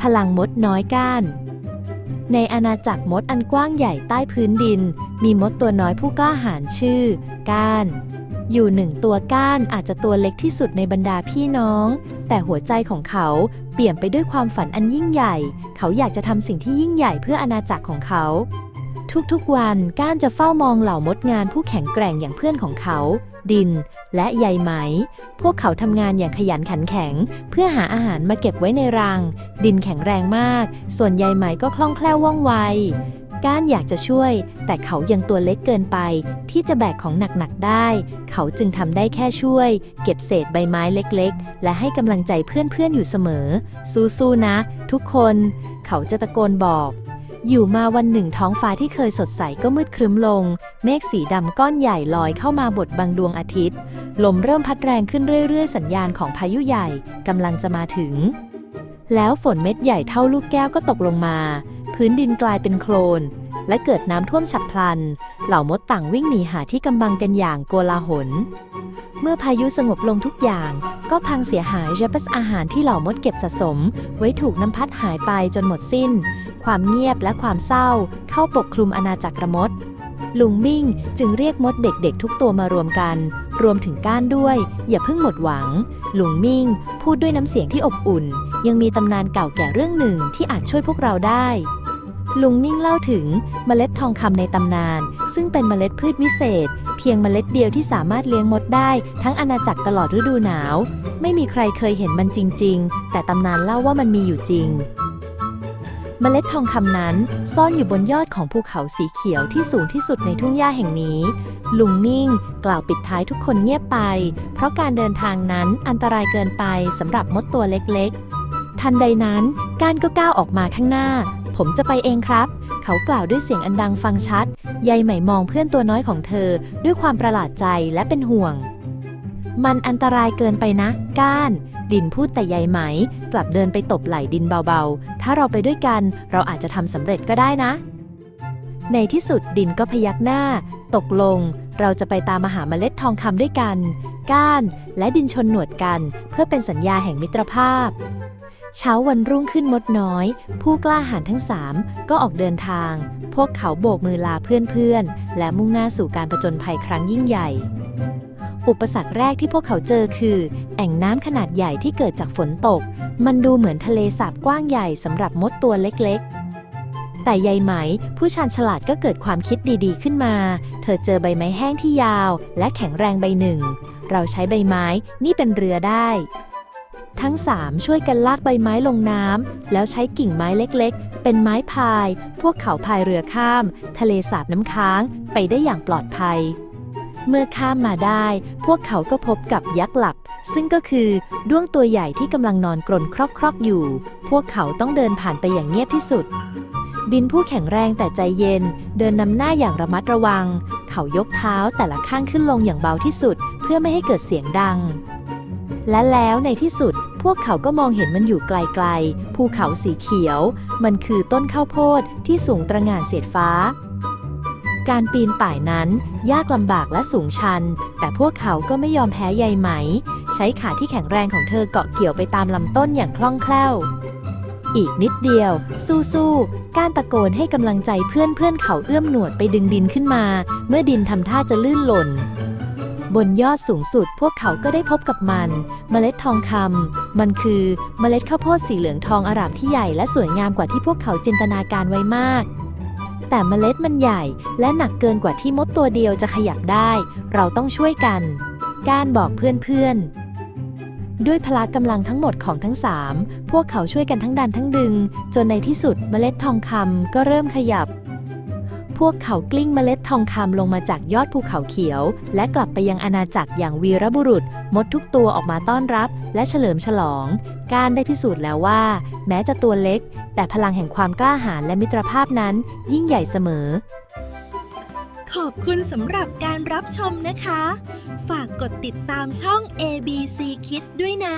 พลังมดน้อยก้าน ในอาณาจักรมดอันกว้างใหญ่ใต้พื้นดิน มีมดตัวน้อยผู้กล้าหาญชื่อ ก้าน อยู่หนึ่งตัวก้านอาจจะตัวเล็กที่สุดในบรรดาพี่น้อง แต่หัวใจของเขาเปลี่ยมไปด้วยความฝันอันยิ่งใหญ่ เขาอยากจะทำสิ่งที่ยิ่งใหญ่เพื่ออาณาจักรของเขา ทุกๆวันก้านจะเฝ้ามองเหล่ามดงานผู้แข็งแกร่งอย่างเพื่อนของเขา ดิน และใยไหม พวกเขาทำงานอย่างขยันขันแข็ง เพื่อหาอาหารมาเก็บไว้ในรัง ดินแข็งแรงมาก ส่วนใยไหมก็คล่องแคล่วว่องไวก้านอยากจะช่วย แต่เขายังตัวเล็กเกินไป ที่จะแบกของหนัก ๆ ได้ เขาจึงทำได้แค่ช่วย เก็บเศษใบไม้เล็กๆ และให้กำลังใจเพื่อนๆอยู่เสมอ สู้ๆนะ ทุกคน เขาจะตะโกนบอก อยู่มาวันหนึ่งท้องฟ้าที่เคยสดใสก็มืดครึ้มลง เมฆสีดำก้อนใหญ่ลอยเข้ามาบดบังดวงอาทิตย์ ลมเริ่มพัดแรงขึ้นเรื่อยๆ สัญญาณของพายุใหญ่กำลังจะมาถึง แล้วฝนเม็ดใหญ่เท่าลูกแก้วก็ตกลงมา พื้นดินกลายเป็นโคลน และเกิดน้ำท่วมฉับพลัน เหล่ามดต่างวิ่งหนีหาที่กำบังกันอย่างโกลาหลเมื่อพายุสงบลงทุกอย่าง ก็พังเสียหายเจปัสอาหารที่เหล่ามดเก็บสะสม ไว้ถูกน้ำพัดหายไปจนหมดสิ้น ความเงียบและความเศร้า เข้าปกคลุมอาณาจักรมด ลุงมิ่งจึงเรียกมดเด็กๆ ทุกตัวมารวมกัน รวมถึงก้านด้วย อย่าเพิ่งหมดหวัง ลุงมิ่งพูดด้วยน้ำเสียงที่อบอุ่น ยังมีตำนานเก่าแก่เรื่องหนึ่งที่อาจช่วยพวกเราได้ลุงมิ่งเล่าถึงเมล็ดทองคำในตำนาน ซึ่งเป็นเมล็ดพืชวิเศษ เพียงเมล็ดเดียวที่สามารถเลี้ยงมดได้ทั้งอาณาจักรตลอดฤดูหนาว ไม่มีใครเคยเห็นมันจริง ๆ แต่ตำนานเล่าว่ามันมีอยู่จริง เมล็ดทองคำนั้น ซ่อนอยู่บนยอดของภูเขาสีเขียวที่สูงที่สุดในทุ่งหญ้าแห่งนี้ ลุงนิ่ง กล่าวปิดท้ายทุกคนเงียบไป เพราะการเดินทางนั้นอันตรายเกินไปสำหรับมดตัวเล็กๆ ทันใดนั้นกานก็ก้าวออกมาข้างหน้า ผมจะไปเองครับ เขากล่าวด้วยเสียงอันดังฟังชัดยายไหมมองเพื่อนตัวน้อยของเธอ ด้วยความประหลาดใจและเป็นห่วง มันอันตรายเกินไปนะ ก้าน ดินพูดแต่ยายไหม กลับเดินไปตบไหล่ดินเบาๆ ถ้าเราไปด้วยกัน เราอาจจะทำสำเร็จก็ได้นะ ในที่สุดดินก็พยักหน้า ตกลง เราจะไปตามมหาเมล็ดทองคำด้วยกัน ก้าน และดินชนหนวดกัน เพื่อเป็นสัญญาแห่งมิตรภาพเช้าวันรุ่งขึ้นมดน้อย ผู้กล้าหาญทั้งสามก็ออกเดินทาง พวกเขาโบกมือลาเพื่อนๆ และมุ่งหน้าสู่การผจญภัยครั้งยิ่งใหญ่ อุปสรรคแรกที่พวกเขาเจอคือ แอ่งน้ำขนาดใหญ่ที่เกิดจากฝนตก มันดูเหมือนทะเลสาบกว้างใหญ่สำหรับมดตัวเล็กๆ แต่ยายไหม ผู้ชาญฉลาดก็เกิดความคิดดีๆขึ้นมา เธอเจอใบไม้แห้งที่ยาว และแข็งแรงใบหนึ่ง เราใช้ใบไม้นี่เป็นเรือได้ ทั้งสามช่วยกันลากใบไม้ลงน้ำแล้วใช้กิ่งไม้เล็กๆ เป็นไม้พาย พวกเขาพายเรือข้าม ทะเลสาบน้ำค้างไปได้อย่างปลอดภัย เมื่อข้ามมาได้ พวกเขาก็พบกับยักษ์หลับ ซึ่งก็คือด้วงตัวใหญ่ที่กำลังนอนกรนครอกๆอยู่ พวกเขาต้องเดินผ่านไปอย่างเงียบที่สุด ดินผู้แข็งแรงแต่ใจเย็น เดินนำหน้าอย่างระมัดระวัง เขายกเท้าแต่ละข้างขึ้นลงอย่างเบาที่สุด เพื่อไม่ให้เกิดเสียงดัง และแล้วในที่สุด พวกเขาก็มองเห็นมันอยู่ไกลๆ ภูเขาสีเขียว มันคือต้นข้าวโพดที่สูงตระหง่านเสียดฟ้า การปีนป่ายนั้น ยากลำบากและสูงชัน แต่พวกเขาก็ไม่ยอมแพ้ใยไหม ใช้ขาที่แข็งแรงของเธอเกาะเกี่ยวไปตามลำต้นอย่างคล่องแคล่ว อีกนิดเดียว สู้ๆการตะโกนให้กำลังใจเพื่อนเพื่อนเขาเอื้อมหนวดไปดึงดินขึ้นมา เมื่อดินทำท่าจะลื่นหล่นบนยอดสูงสุดพวกเขาก็ได้พบกับมัน เมล็ดทองคำมันคือเมล็ดข้าวโพดสีเหลืองทองอร่ามที่ใหญ่และสวยงามกว่าที่พวกเขาจินตนาการไว้มาก แต่เมล็ดมันใหญ่ และหนักเกินกว่าที่มดตัวเดียวจะขยับได้ เราต้องช่วยกัน การบอกเพื่อนๆ ด้วยพละกำลังทั้งหมดของทั้งสามพวกเขาช่วยกันทั้งดันทั้งดึง จนในที่สุดเมล็ดทองคำก็เริ่มขยับ พวกเขากลิ้งเมล็ดทองคำลงมาจากยอดภูเขาเขียว และกลับไปยังอาณาจักรอย่างวีรบุรุษ มดทุกตัวออกมาต้อนรับ และเฉลิมฉลอง การได้พิสูจน์แล้วว่า แม้จะตัวเล็ก แต่พลังแห่งความกล้าหาญและมิตรภาพนั้น ยิ่งใหญ่เสมอ ขอบคุณสำหรับการรับชมนะคะ ฝากกดติดตามช่อง ABC Kids ด้วยนะ